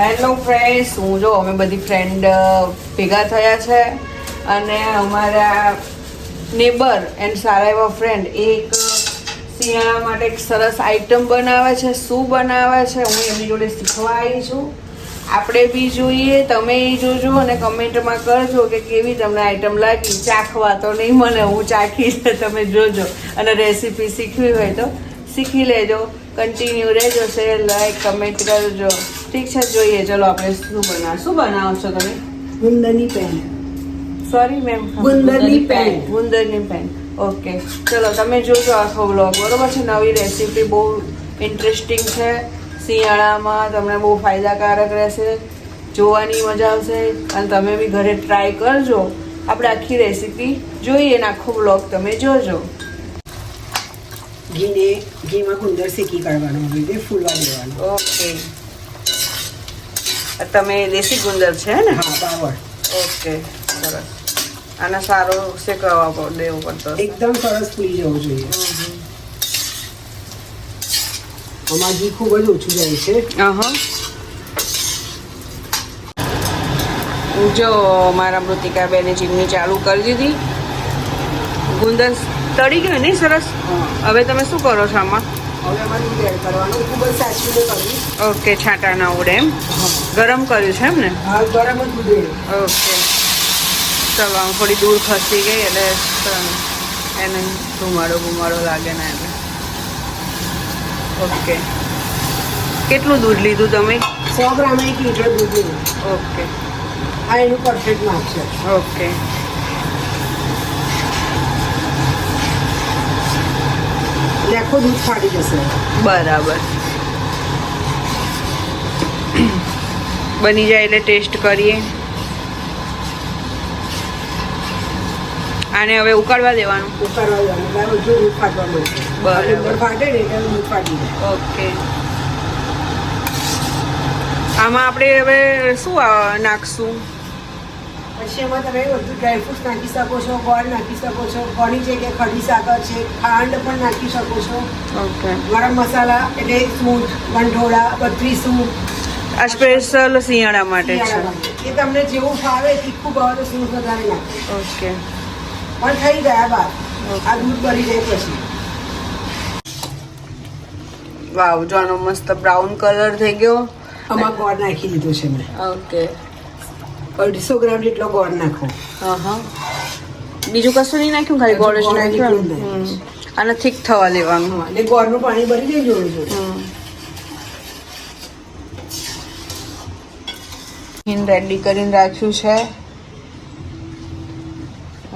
Hello friends હું જો, અમે બધી ફ્રેન્ડ ભેગા થયા છે. અને અમારા નેબર એન્ડ સારા એવા ફ્રેન્ડ એક શિયાળા માટે એક સરસ આઈટમ બનાવે છે. શું બનાવે છે? હું એમની જોડે શીખવા આવી છું. આપણે બી જોઈએ, તમે એ જોજો અને કમેન્ટમાં કરજો કે કેવી તમને આઈટમ લાગી. ચાખવા તો નહીં મને, હું ચાખી તમે જોજો. અને રેસીપી શીખવી હોય તો શીખી લેજો. કન્ટિન્યુ રહેજો શેર લાઈક કમેન્ટ કરજો. ઠીક છે જોઈએ ચલો આપણે શું બનાવ શું બનાવો છો તમે? ગુંદરની પેન. સોરી મેમ ગુંદરની પેન. ગુંદરની પેન. ઓકે ચલો તમે જોજો આખો બ્લોગ બરોબર છે નવી રેસીપી બહુ ઇન્ટરેસ્ટિંગ છે. શિયાળામાં તમને બહુ ફાયદાકારક રહેશે. જોવાની મજા આવશે. અને તમે બી ઘરે ટ્રાય કરજો. આપણે આખી રેસીપી જોઈએ ને આખો બ્લોગ તમે જોજો. ઘીને ઘીમાં ગુંદર શેકી કાઢવાનો ફૂલવા દેવાનું. ઓકે તમે દેશી ગુંદર છે ને? ઓકે સરસ. આને સારો શેકવા દેવો પડતો એકદમ સરસ ફૂલી જવું જોઈએ. આમાં ઘી ખૂબ જ ઓછું જાય છે. જો મારા મૃતિકા બેને ચીમની ચાલુ કરી દીધી. ગુંદર તળી ગયો ને સરસ? હવે તમે શું કરો છો આમાં? ઓકે છાંટા ના ઉડે એમ? ગરમ કર્યું છે એમ ને ગરમ જ દૂધ ઓકે. ચલો આમ થોડી દૂર ખસી ગઈ એટલે એને ધુમાડો બુમાડો લાગે ને એટલે ઓકે. કેટલું દૂધ લીધું તમે? સો ગ્રામ એક લીટર દૂધ લીધું. ઓકે. આ એનું પરફેક્ટ માપ છે. ઓકે. એટલે આખો દૂધ ફાટી જશે. બરાબર. બની જાય એટલે ટેસ્ટ કરીએ. આને હવે ઉકાળવા દેવાનું? ઉકાળવા દેવાનું. બરાબર આ દૂધ ફાટવા મળશે. બરાબર. ફાટે ને એટલે દૂધ ફાટી જાય. ઓકે. આમાં આપણે હવે શું નાખશું? પછી એમાં તમે બધું ડ્રાયફ્રૂટ નાખી શકો છો ગોળ નાખી શકો છો ઘણી જગ્યાએ ખડી સાકર છે ખાંડ પણ નાખી શકો છો. ઓકે ગરમ મસાલા એટલે સૂંઠ ગંઠોડા બત્રીસું આ સ્પેશિયલ શિયાળા માટે છે. એ તમને જેવું ફાવે તીખું ભાવે તો સૂંઠ વધારે નાખો. ઓકે પણ થઈ ગયા બાદ. આ દૂધ ભરી જાય પછી. વાવ જો આનો મસ્ત બ્રાઉન કલર થઈ ગયો. આમાં ગોળ નાખી લીધો છે મેં. ઓકે અઢીસો ગ્રામ જેટલો ગોળ નાખો. બીજું કશું નહીં નાખ્યું ખાલી ગોળ જ નાખ્યું. આને થીક થવા દેવાનું. એટલે ગોળનું પાણી ભરી દેજો. હિન રેડી કરીને રાખ્યું છે.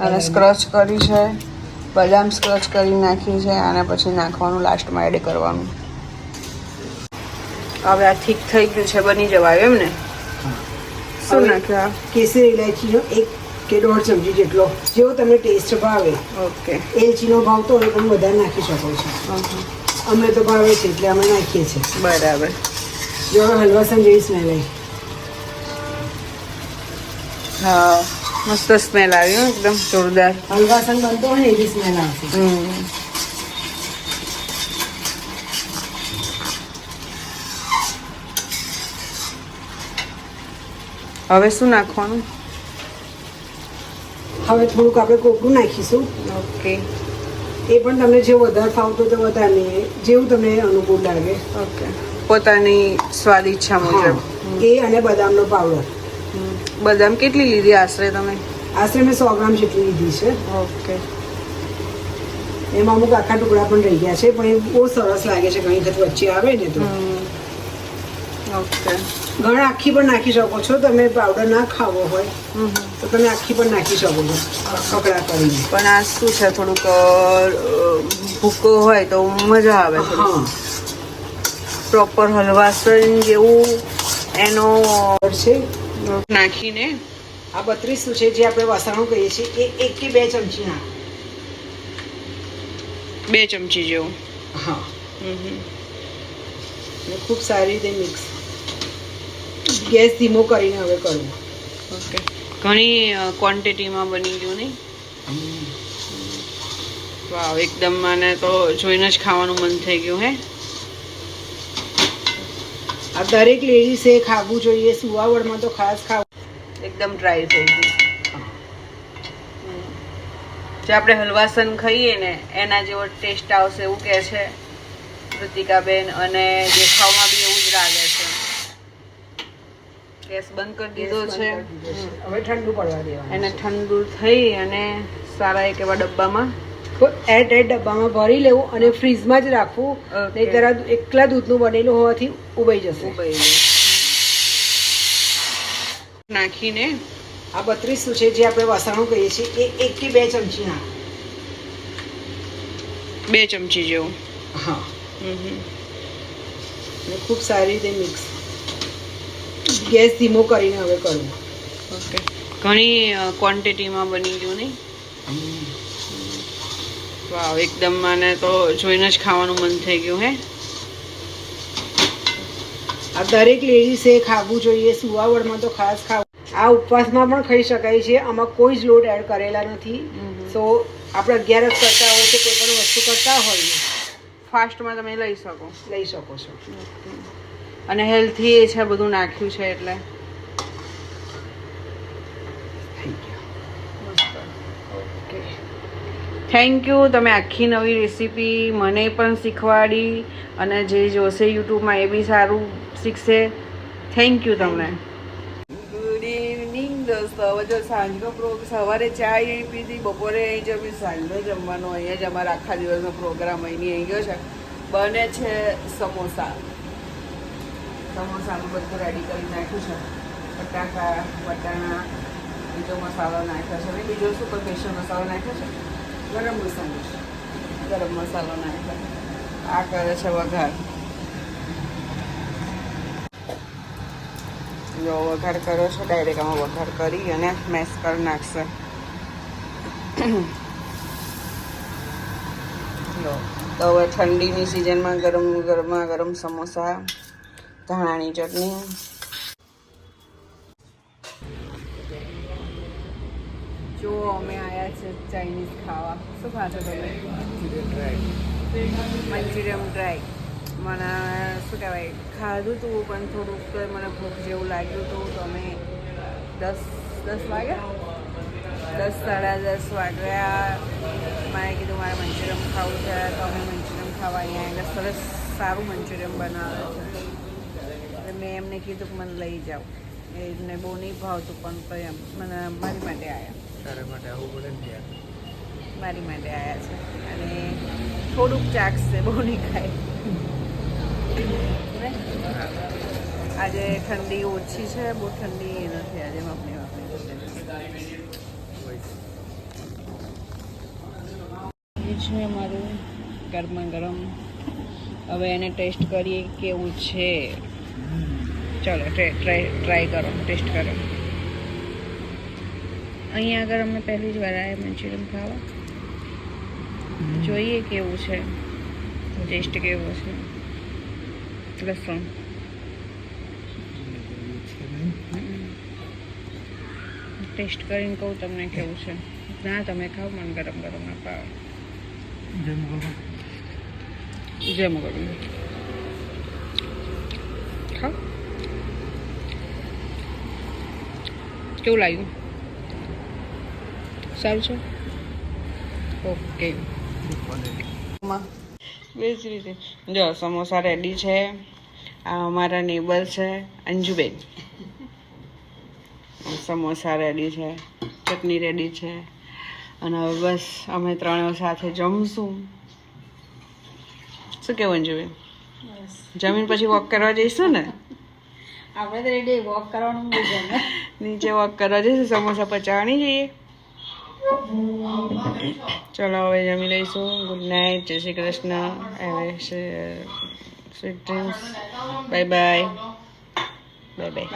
અને સ્ક્રચ કરી છે. બદામ સ્ક્રચ કરી નાખ્યું છે અને પછી નાખવાનું લાસ્ટમાં એડ કરવાનું. હવે આ ઠીક થઈ ગયું છે બની જવાય એમ ને? શું નાખ્યું કેસરી ઇલાયચીનો એક કે દોઢ ચમચી જેટલો જેવો તમને ટેસ્ટ ભાવે. ઓકે. એલચીનો ભાવતો હોય પણ વધારે નાખી શકો છો. અમે તો ભાવે છે એટલે અમે નાખીએ છીએ. બરાબર. જો હલવાસન જેવી સ્મેલ આવી. હા મસ્ત સ્મેલ આવ્યું એકદમ જોરદાર. હલવાસન બનતો હોય ને એવી સ્મેલ આવશે હવે શું નાખવાનું? હવે થોડુંક આપણે કોકરું નાખીશું. ઓકે. એ પણ તમને જે વધારે ફાવતો તો વધારે જેવું તમને અનુકૂળ લાગે. ઓકે. પોતાની સ્વાદ ઈચ્છા મુજબ. એ અને બદામનો પાવડર બદામ કેટલી લીધી આશરે તમે? આશરે મેં સો ગ્રામ જેટલી લીધી છે. ઓકે. એમાં અમુક આખા ટુકડા પણ રહી ગયા છે પણ એ બહુ સરસ લાગે છે ઘણી વખત વચ્ચે આવે ને તો. ઓકે ઘણા આખી પણ નાખી શકો છો. તમે પાવડર ના ખાવો હોય. તો તમે આખી પણ નાખી શકો છો કકડા કરીને. પણ આ શું છે? થોડુંક ભૂકો હોય તો મજા આવે પ્રોપર હલવાસન જેવું એનો છે. નાખીને આ બત્રીસું છે? જે આપણે વાસણો કહીએ છીએ એ એક કે બે ચમચી નાખ. બે ચમચી જેવું. હા. હમ. ખૂબ સારી રીતે મિક્સ ગેસ ધીમો કરીને હવે કરવું ઓકે. ઘણી ક્વોન્ટિટીમાં બની ગયું નહીં? વાવ એકદમ મને તો જોઈને જ ખાવાનું મન થઈ ગયું હે? આ દરેક લેડીઝે ખાવું જોઈએ સુવાવડમાં તો ખાસ ખાવું. એકદમ ડ્રાય થઈ ગયું. જે આપણે હલવાસન ખાઈએ ને એના જેવો ટેસ્ટ આવશે એવું કહે છે કૃતિકાબેન અને દેખાવમાં બી એવું જ લાગે છે. ગેસ બંધ કરી દીધો છે. હવે ઠંડુ પડવા દેવાનું એને ઠંડુ થઈ અને સારા એક એવા ડબ્બામાં એડ એટ એટ ડબ્બામાં ભરી લેવું અને ફ્રીઝમાં જ રાખવું. નહીં નહીંતર એકલા દૂધનું બનેલું હોવાથી ઉબાઈ જશે. નાખીને આ બત્રીસ છે જે આપણે વસાણું કહીએ છીએ એ એકથી બે ચમચી નાખ. બે ચમચી જેવું. હા. ખૂબ સારી રીતે મિક્સ ગેસ ધીમો કરીને હવે કરવું ઓકે. ઘણી ક્વોન્ટિટીમાં બની ગયું નહીં? વાવ એકદમ મને તો જોઈને જ ખાવાનું મન થઈ ગયું હે. આ દરેક લેડીઝે ખાવું જોઈએ સુવાવડમાં તો ખાસ ખાવું. આ ઉપવાસમાં પણ ખાઈ શકાય છે આમાં કોઈ જ લોટ એડ કરેલા નથી. સો આપણે અગિયારસ કરતા હોય તો કોઈ પણ વસ્તુ કરતા હોઈએ ફાસ્ટમાં તમે લઈ શકો. લઈ શકો છો. અને હેલ્થી એ છે બધું નાખ્યું છે એટલે. થેન્ક યુ તમે આખી નવી રેસીપી મને પણ શીખવાડી અને જે જોશે યુટ્યુબમાં એ બી સારું શીખશે. થેન્ક યુ તમને. ગુડ ઇવનિંગ દોસ્તો. હવે જો સાંજનો પ્રોગ સવારે ચા અહીં પીધી બપોરે અહીં જમી સાંજનો જમવાનો અહીંયા જ અમારા આખા દિવસનો પ્રોગ્રામ અહીંની અહીં ગયો છે. બને છે સમોસા. સમોસાનું બધું રેડી કરી નાખ્યું છે. બટાકા વટાણા બીજો મસાલો નાખ્યો છે. અને બીજો શું કોઈ સ્પેશિયલ મસાલો નાખ્યો છે? ગરમ મસાલો ગરમ મસાલો નાખ્યો. આ કરે છે વઘાર. જો વઘાર કર્યો છે ડાયરેક્ટ આમાં વઘાર કરી અને મેસ કરી નાખશે. લો તો હવે ઠંડીની સિઝનમાં ગરમ, ગરમા ગરમ સમોસા ધાણાની ચટણી. જો અમે આયા છે ચાઇનીઝ ખાવા. શું ખાશો તમે? Manchurian dry. મને શું કહેવાય, ખાધું હતું પણ થોડુંક મને ભૂખ જેવું લાગ્યું હતું તો અમે દસ દસ વાગ્યા? દસ સાડા દસ વાગ્યા. મારે કીધું મારે મંચુરિયમ ખાવું છે, તો અમે મંચુરિયમ ખાવા અહીંયા એટલે સરસ સારું મંચુરિયમ બનાવે છે. મેં એમને કીધું કે મને લઈ જાઓ. એમને બહુ નહીં ભાવતું પણ તો એમ મને મારી માટે આવ્યા મારી માટે આવ્યા છે. અને થોડુંક ચાખશે બહુ નહીં ખાય. આજે ઠંડી ઓછી છે બહુ ઠંડી નથી આજે મમ્મી મમ્મી છે અમારું ગરમા ગરમ. હવે એને ટેસ્ટ કરીએ કેવું છે. ચાલો ટ્રાય ટ્રાય કરો ટેસ્ટ કરો. અહીંયા આગળ અમે પહેલી જ વાર આવ્યા મંચુરિયન ખાવા. જોઈએ કેવું છે. ટેસ્ટ કેવો છે. લસણ. ટેસ્ટ કરીને કહું તમને કેવું છે. ના તમે ખાઓ મને ગરમ ગરમ ના પાવ જેમ ગરમ ખાઓ કેવું લાગ્યું? સારું છે? ઓકે બેજ રીતે. જો સમોસા રેડી છે. આ અમારા નેબર છે અંજુબેન. સમોસા રેડી છે ચટણી રેડી છે. અને હવે બસ અમે ત્રણેય સાથે જમશું. શું કેવું અંજુબેન? જમીન પછી વોક કરવા જઈશું ને? આપણે તો રેડી વોક કરવાનું બહુ ગમે. નીચે વોક કરવા જઈશું સમોસા પચાવવાની જઈએ ચલો, હવે જમી લઈશું. ગુડ નાઇટ જય શ્રી કૃષ્ણ. હવે sweet dreams bye bye bye bye